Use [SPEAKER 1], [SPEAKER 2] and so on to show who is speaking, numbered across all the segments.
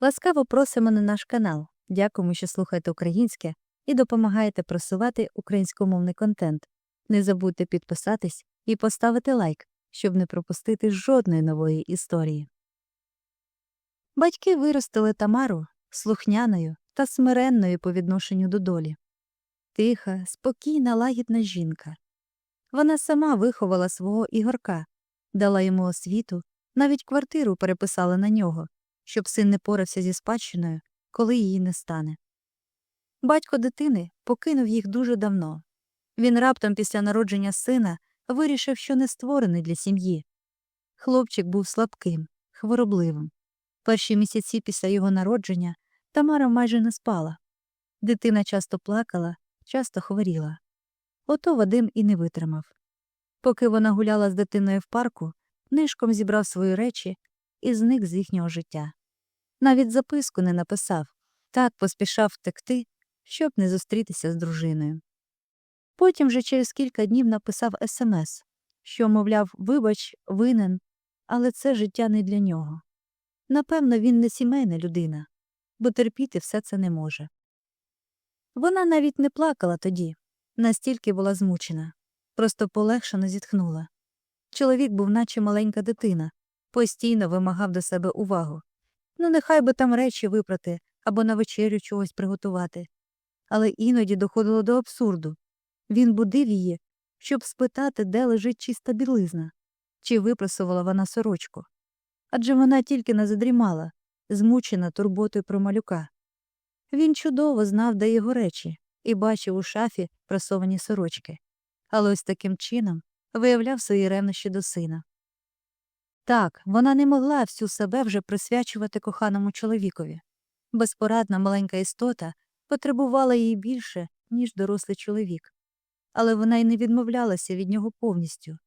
[SPEAKER 1] Ласкаво просимо на наш канал. Дякуємо, що слухаєте українське і допомагаєте просувати українськомовний контент. Не забудьте підписатись і поставити лайк, щоб не пропустити жодної нової історії. Батьки виростили Тамару слухняною та смиренною по відношенню до долі. Тиха, спокійна, лагідна жінка. Вона сама виховала свого Ігорка, дала йому освіту, навіть квартиру переписала на нього, щоб син не порався зі спадщиною, коли її не стане. Батько дитини покинув їх дуже давно. Він раптом після народження сина вирішив, що не створений для сім'ї. Хлопчик був слабким, хворобливим. Перші місяці після його народження Тамара майже не спала. Дитина часто плакала, часто хворіла. Ото Вадим і не витримав. Поки вона гуляла з дитиною в парку, нишком зібрав свої речі і зник з їхнього життя. Навіть записку не написав, так поспішав втекти, щоб не зустрітися з дружиною. Потім вже через кілька днів написав смс, що, мовляв, вибач, винен, але це життя не для нього. Напевно, він не сімейна людина, бо терпіти все це не може. Вона навіть не плакала тоді, настільки була змучена, просто полегшено зітхнула. Чоловік був, наче маленька дитина, постійно вимагав до себе увагу. Ну, нехай би там речі випрати або на вечерю чогось приготувати. Але іноді доходило до абсурду. Він будив її, щоб спитати, де лежить чиста білизна, чи випросувала вона сорочку. Адже вона тільки не задрімала, змучена турботою про малюка. Він чудово знав, де його речі, і бачив у шафі прасовані сорочки, але ось таким чином виявляв свої ревнощі до сина. Так, вона не могла всю себе вже присвячувати коханому чоловікові. Безпорадна маленька істота потребувала її більше, ніж дорослий чоловік, але вона й не відмовлялася від нього повністю.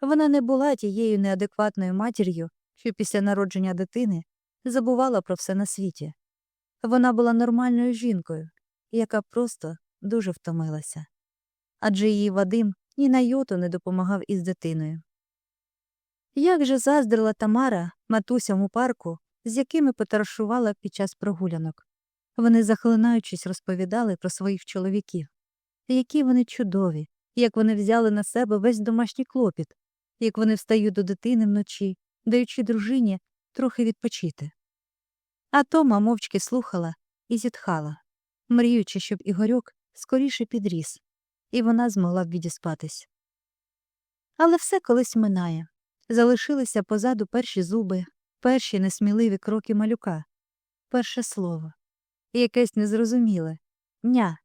[SPEAKER 1] Вона не була тією неадекватною матір'ю, що після народження дитини забувала про все на світі. Вона була нормальною жінкою, яка просто дуже втомилася. Адже її Вадим ні на йоту не допомагав із дитиною. Як же заздрила Тамара матусям у парку, з якими потарашувала під час прогулянок. Вони, захлинаючись, розповідали про своїх чоловіків, які вони чудові, як вони взяли на себе весь домашній клопіт, як вони встають до дитини вночі, даючи дружині трохи відпочити. А Тома мовчки слухала і зітхала, мріючи, щоб Ігорьок скоріше підріс, і вона змогла б відіспатись. Але все колись минає. Залишилися позаду перші зуби, перші несміливі кроки малюка, перше слово, якесь незрозуміле ня.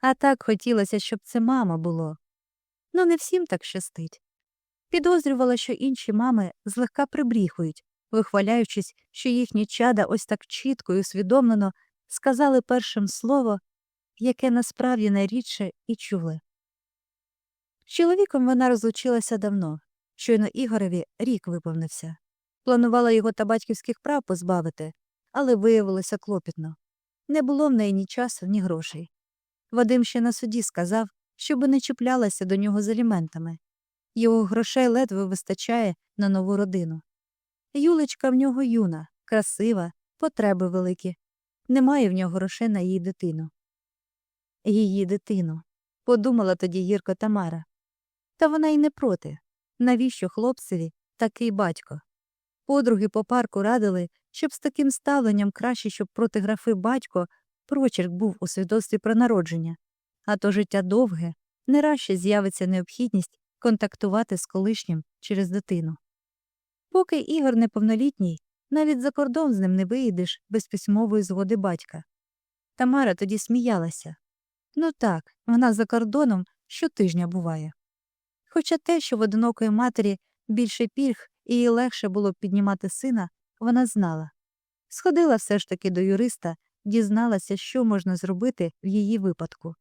[SPEAKER 1] А так хотілося, щоб це мама було. Ну, не всім так щастить. Підозрювала, що інші мами злегка прибріхують, вихваляючись, що їхні чада ось так чітко і усвідомлено сказали першим слово, яке насправді найрідше і чули. З чоловіком вона розлучилася давно, щойно Ігореві рік виповнився. Планувала його та батьківських прав позбавити, але виявилося клопітно. Не було в неї ні часу, ні грошей. Вадим ще на суді сказав, щоби не чіплялася до нього з аліментами. Його грошей ледве вистачає на нову родину. Юлечка в нього юна, красива, потреби великі. Немає в нього грошей на її дитину. Її дитину, подумала тоді Гірко Тамара. Та вона й не проти. Навіщо хлопцеві такий батько? Подруги по парку радили, щоб з таким ставленням краще, щоб проти графи батько прочерк був у свідоцтві про народження, а то життя довге, не раз з'явиться необхідність контактувати з колишнім через дитину. Поки Ігор неповнолітній, навіть за кордон з ним не виїдеш без письмової згоди батька. Тамара тоді сміялася. Ну так, вона за кордоном щотижня буває. Хоча те, що в одинокої матері більше пільг і їй легше було б піднімати сина, вона знала. Сходила все ж таки до юриста, дізналася, що можна зробити в її випадку.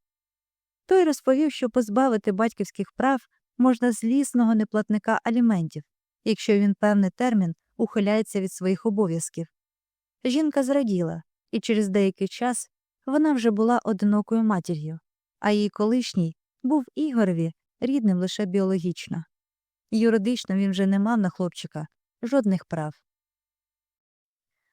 [SPEAKER 1] Той розповів, що позбавити батьківських прав можна злісного неплатника аліментів, якщо він певний термін ухиляється від своїх обов'язків. Жінка зраділа, і через деякий час вона вже була одинокою матір'ю, а її колишній був Ігорові рідним лише біологічно. Юридично він вже не мав на хлопчика жодних прав.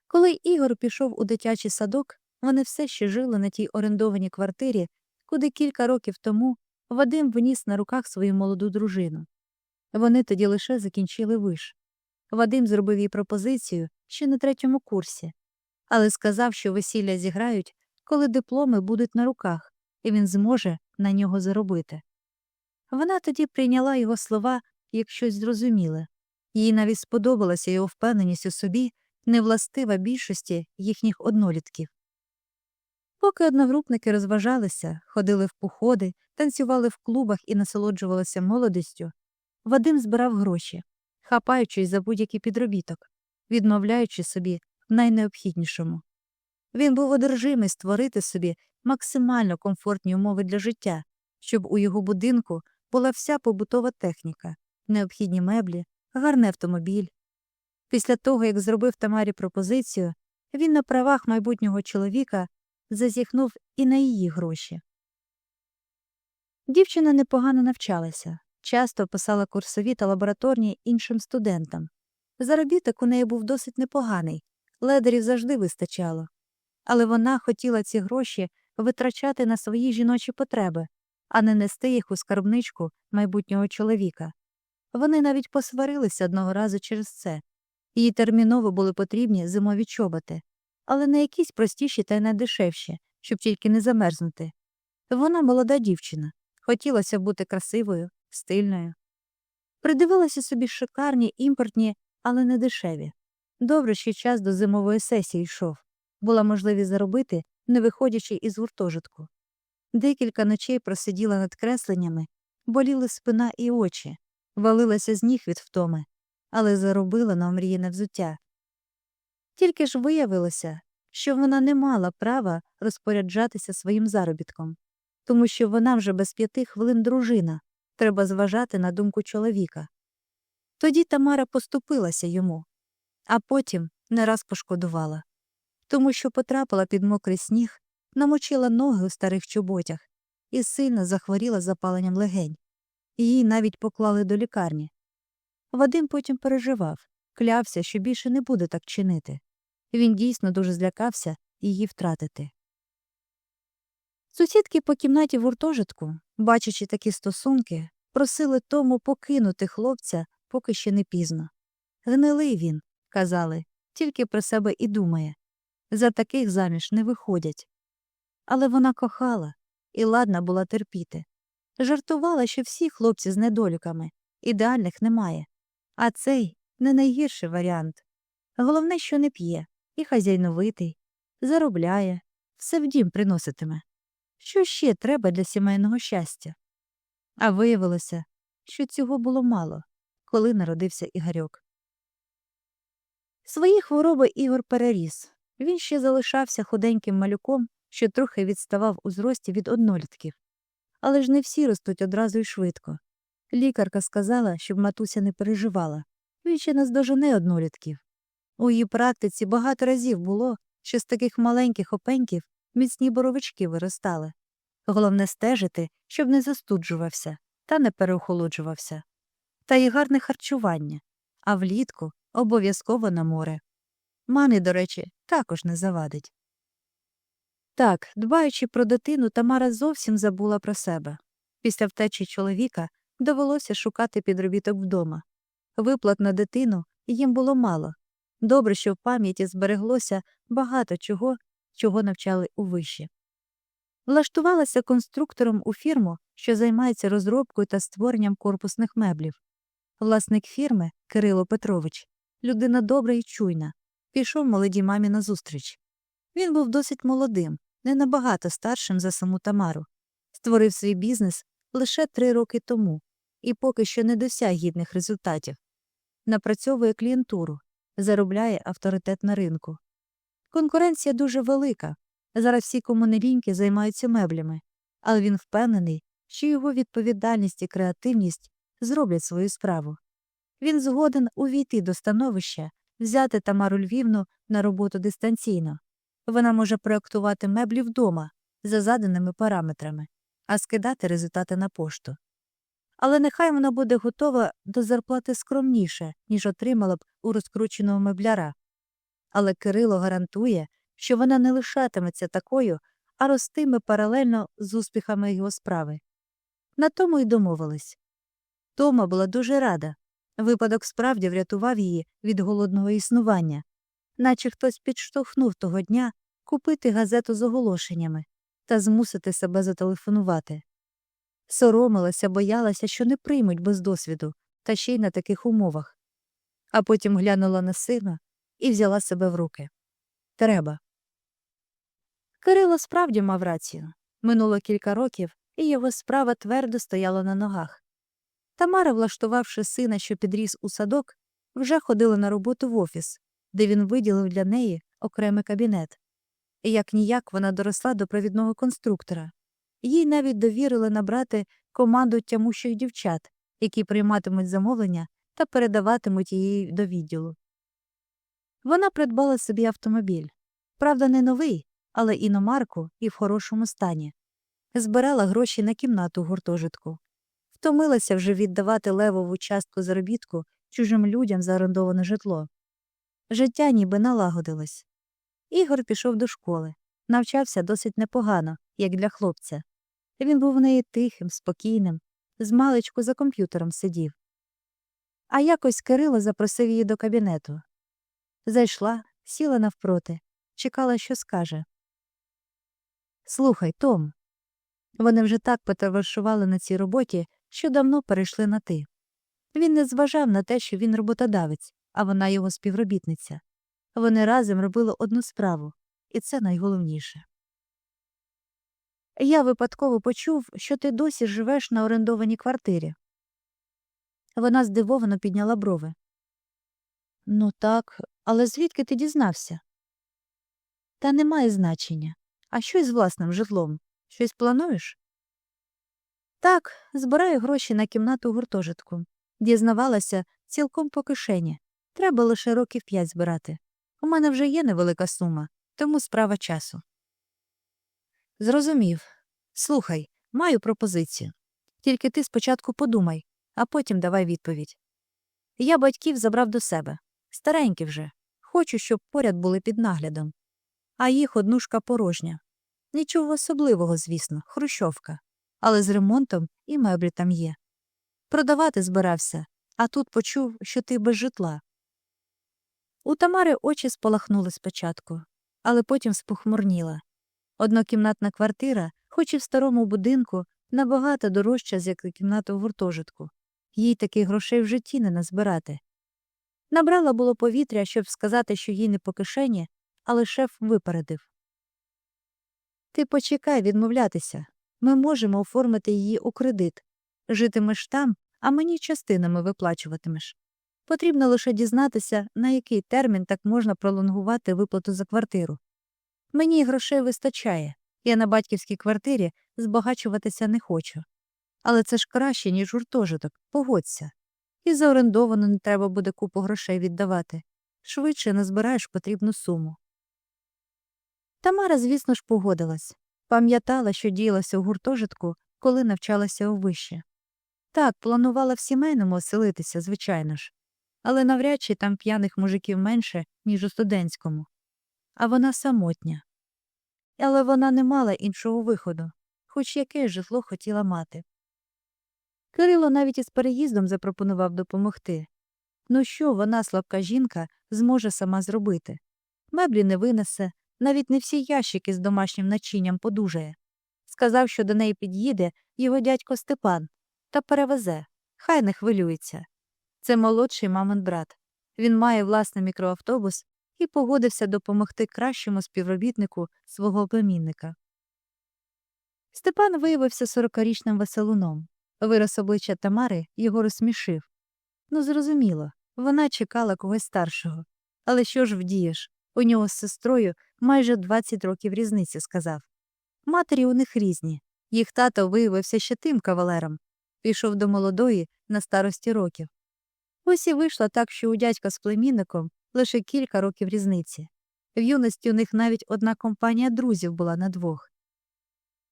[SPEAKER 1] Коли Ігор пішов у дитячий садок, вони все ще жили на тій орендованій квартирі, куди кілька років тому Вадим вніс на руках свою молоду дружину. Вони тоді лише закінчили виш. Вадим зробив їй пропозицію ще на третьому курсі, але сказав, що весілля зіграють, коли дипломи будуть на руках, і він зможе на нього заробити. Вона тоді прийняла його слова як щось зрозуміле. Їй навіть сподобалася його впевненість у собі, невластива більшості їхніх однолітків. Поки одногрупники розважалися, ходили в походи, танцювали в клубах і насолоджувалися молодістю, Вадим збирав гроші, хапаючись за будь-який підробіток, відмовляючи собі найнеобхіднішому. Він був одержимий створити собі максимально комфортні умови для життя, щоб у його будинку була вся побутова техніка, необхідні меблі, гарний автомобіль. Після того, як зробив Тамарі пропозицію, він на правах майбутнього чоловіка зазіхнув і на її гроші. Дівчина непогано навчалася, часто писала курсові та лабораторні іншим студентам. Заробіток у неї був досить непоганий, ледарів завжди вистачало. Але вона хотіла ці гроші витрачати на свої жіночі потреби, а не нести їх у скарбничку майбутнього чоловіка. Вони навіть посварилися одного разу через це. Їй терміново були потрібні зимові чоботи, але не якісь простіші та й найдешевші, щоб тільки не замерзнути. Вона молода дівчина, хотілося бути красивою, стильною. Придивилася собі шикарні, імпортні, але не дешеві. Добре, що час до зимової сесії йшов, була можливість заробити, не виходячи із гуртожитку. Декілька ночей просиділа над кресленнями, боліли спина і очі, валилася з ніг від втоми, але заробила на омріяне взуття. Тільки ж виявилося, що вона не мала права розпоряджатися своїм заробітком, тому що вона вже без п'яти хвилин дружина, треба зважати на думку чоловіка. Тоді Тамара поступилася йому, а потім не раз пошкодувала, тому що потрапила під мокрий сніг, намочила ноги у старих чоботях і сильно захворіла запаленням легень. Її навіть поклали до лікарні. Вадим потім переживав, клявся, що більше не буде так чинити. Він дійсно дуже злякався її втратити. Сусідки по кімнаті гуртожитку, бачачи такі стосунки, просили тому покинути хлопця, поки ще не пізно. Гнилий він, казали, тільки про себе і думає. За таких заміж не виходять. Але вона кохала і ладна була терпіти. Жартувала, що всі хлопці з недоліками, ідеальних немає. А цей не найгірший варіант. Головне, що не п'є, і хазяйновитий, заробляє, все в дім приноситиме. Що ще треба для сімейного щастя? А виявилося, що цього було мало, коли народився Ігорьок. Свої хвороби Ігор переріс. Він ще залишався худеньким малюком, що трохи відставав у зрості від однолітків. Але ж не всі ростуть одразу й швидко. Лікарка сказала, щоб матуся не переживала. Він ще наздожене однолітків. У її практиці багато разів було, що з таких маленьких опеньків міцні боровички виростали. Головне стежити, щоб не застуджувався та не переохолоджувався. Та й гарне харчування, а влітку обов'язково на море. Мамі, до речі, також не завадить. Так, дбаючи про дитину, Тамара зовсім забула про себе. Після втечі чоловіка довелося шукати підробіток вдома. Виплат на дитину їм було мало. Добре, що в пам'яті збереглося багато чого, чого навчали у виші. Влаштувалася конструктором у фірму, що займається розробкою та створенням корпусних меблів. Власник фірми Кирило Петрович, людина добра і чуйна, пішов молодій мамі на зустріч. Він був досить молодим, не набагато старшим за саму Тамару, створив свій бізнес лише три роки тому і поки що не досяг гідних результатів. Напрацьовує клієнтуру, заробляє авторитет на ринку. Конкуренція дуже велика. Зараз всі комунеліньки займаються меблями, але він впевнений, що його відповідальність і креативність зроблять свою справу. Він згоден увійти до становища, взяти Тамару Львівну на роботу дистанційно. Вона може проектувати меблі вдома за заданими параметрами, а скидати результати на пошту. Але нехай вона буде готова до зарплати скромніше, ніж отримала б у розкрученого мебляра. але Кирило гарантує, що вона не лишатиметься такою, а ростиме паралельно з успіхами його справи. На тому й домовились. Тома була дуже рада. Випадок справді врятував її від голодного існування, наче хтось підштовхнув того дня купити газету з оголошеннями та змусити себе зателефонувати. Соромилася, боялася, що не приймуть без досвіду, та ще й на таких умовах. А потім глянула на сина і взяла себе в руки. Треба. Кирило справді мав рацію. Минуло кілька років, і його справа твердо стояла на ногах. Тамара, влаштувавши сина, що підріс у садок, вже ходила на роботу в офіс, де він виділив для неї окремий кабінет. Як ніяк вона доросла до провідного конструктора. Їй навіть довірили набрати команду тямущих дівчат, які прийматимуть замовлення та передаватимуть її до відділу. Вона придбала собі автомобіль. Правда, не новий, але іномарку і в хорошому стані. Збирала гроші на кімнату гуртожитку. Втомилася вже віддавати левову частку заробітку чужим людям за орендоване житло. Життя ніби налагодилось. Ігор пішов до школи, навчався досить непогано, як для хлопця. Він був в неї тихим, спокійним, змалечку за комп'ютером сидів. А якось Кирило запросив її до кабінету. Зайшла, сіла навпроти, чекала, що скаже. Слухай, Том. Вони вже так потоваришували на цій роботі, що давно перейшли на ти. Він не зважав на те, що він роботодавець, а вона його співробітниця. Вони разом робили одну справу, і це найголовніше. Я випадково почув, що ти досі живеш на орендованій квартирі. Вона здивовано підняла брови. Ну так, але звідки ти дізнався? Та немає значення. А що із власним житлом? Щось плануєш? Так, збираю гроші на кімнату гуртожитку. Дізнавалася цілком по кишені. Треба лише років п'ять збирати. У мене вже є невелика сума, тому справа часу. Зрозумів. Слухай, маю пропозицію. Тільки ти спочатку подумай, а потім давай відповідь. Я батьків забрав до себе. Старенькі вже. Хочу, щоб поряд були під наглядом. А їх однушка порожня. Нічого особливого, звісно, хрущовка. Але з ремонтом і меблі там є. Продавати збирався, а тут почув, що ти без житла. У Тамари очі спалахнули спочатку, але потім спохмурніла. Однокімнатна квартира, хоч і в старому будинку, набагато дорожча, з як кімната в гуртожитку. Їй таких грошей в житті не назбирати. Набрала було повітря, щоб сказати, що їй не по кишені, але шеф випередив. Ти почекай відмовлятися. Ми можемо оформити її у кредит. Житимеш там, а мені частинами виплачуватимеш. Потрібно лише дізнатися, на який термін так можна пролонгувати виплату за квартиру. Мені грошей вистачає, я на батьківській квартирі збагачуватися не хочу. Але це ж краще, ніж гуртожиток, погодься. І за орендовано не треба буде купу грошей віддавати. Швидше назбираєш потрібну суму. Тамара, звісно ж, погодилась. Пам'ятала, що діялася у гуртожитку, коли навчалася у виші. Так, планувала в сімейному оселитися, звичайно ж, але навряд чи там п'яних мужиків менше, ніж у студентському. А вона самотня. Але вона не мала іншого виходу, хоч яке житло хотіла мати. Кирило навіть із переїздом запропонував допомогти. Ну що вона, слабка жінка, зможе сама зробити? Меблі не винесе, навіть не всі ящики з домашнім начинням подужає. Сказав, що до неї під'їде його дядько Степан та перевезе, хай не хвилюється. Це молодший мамин брат. Він має власний мікроавтобус і погодився допомогти кращому співробітнику свого племінника. Степан виявився сорокарічним веселуном. Вираз обличчя Тамари його розсмішив. Ну, зрозуміло, вона чекала когось старшого. Але що ж вдієш? У нього з сестрою майже 20 років різниці, сказав. Матері у них різні. Їх тато виявився ще тим кавалером. Пішов до молодої на старості років. Ось і вийшло так, що у дядька з племінником лише кілька років різниці. В юності у них навіть одна компанія друзів була на двох.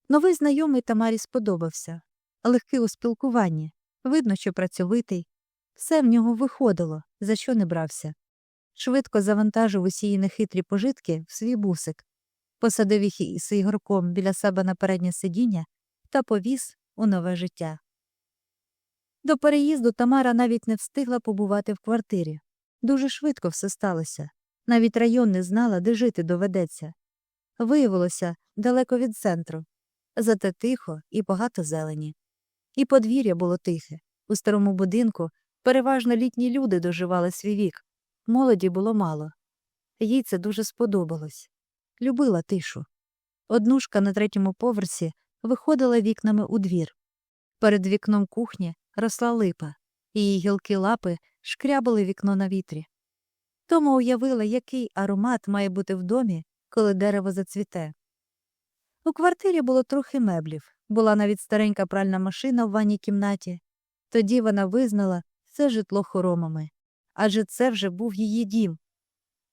[SPEAKER 1] Новий знайомий Тамарі сподобався. Легкий у спілкуванні. Видно, що працьовитий. Все в нього виходило, за що не брався. швидко завантажив усі її нехитрі пожитки в свій бусик, посадив їх із Ігорком біля себе на переднє сидіння та повіз у нове життя. До переїзду Тамара навіть не встигла побувати в квартирі. Дуже швидко все сталося. Навіть район не знала, де жити доведеться. Виявилося далеко від центру, зате тихо і багато зелені. І подвір'я було тихе. У старому будинку переважно літні люди доживали свій вік. Молоді було мало. Їй це дуже сподобалось. Любила тишу. Однушка на третьому поверсі виходила вікнами у двір. Перед вікном кухні росла липа, її гілки лапи шкрябали вікно на вітрі. Тома уявила, який аромат має бути в домі, коли дерево зацвіте. У квартирі було трохи меблів, була навіть старенька пральна машина в ванній кімнаті. Тоді вона визнала це житло хоромами, адже це вже був її дім.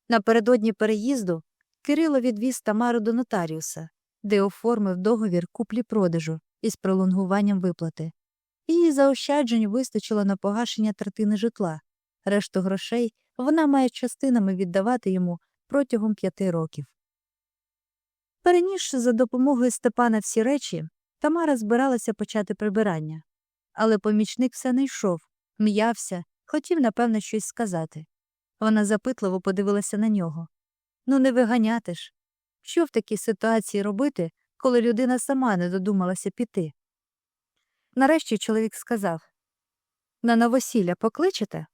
[SPEAKER 1] Напередодні переїзду Кирило відвіз Тамару до нотаріуса, де оформив договір куплі-продажу із пролонгуванням виплати. Її заощаджень вистачило на погашення третини житла. Решту грошей вона має частинами віддавати йому протягом п'яти років. Перенісши за допомогою Степана всі речі, Тамара збиралася почати прибирання. Але помічник все не йшов, м'явся, хотів, напевно, щось сказати. Вона запитливо подивилася на нього. Ну, не виганяти ж. Що в такій ситуації робити, коли людина сама не додумалася піти? Нарешті чоловік сказав На новосілля покличете?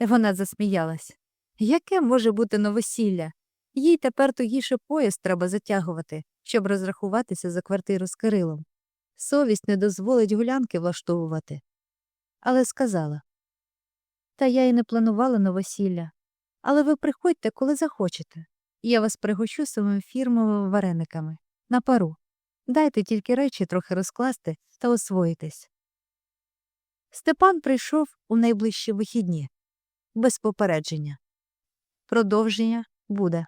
[SPEAKER 1] Вона засміялась. Яке може бути новосілля? Їй тепер тугіше пояс треба затягувати, щоб розрахуватися за квартиру з Кирилом. Совість не дозволить гулянки влаштовувати. Але сказала Та я й не планувала новосілля. Але ви приходьте, коли захочете. Я вас пригощу своїми фірмовими варениками на пару. Дайте тільки речі трохи розкласти та освоїтись. Степан прийшов у найближчі вихідні, без попередження. Продовження буде.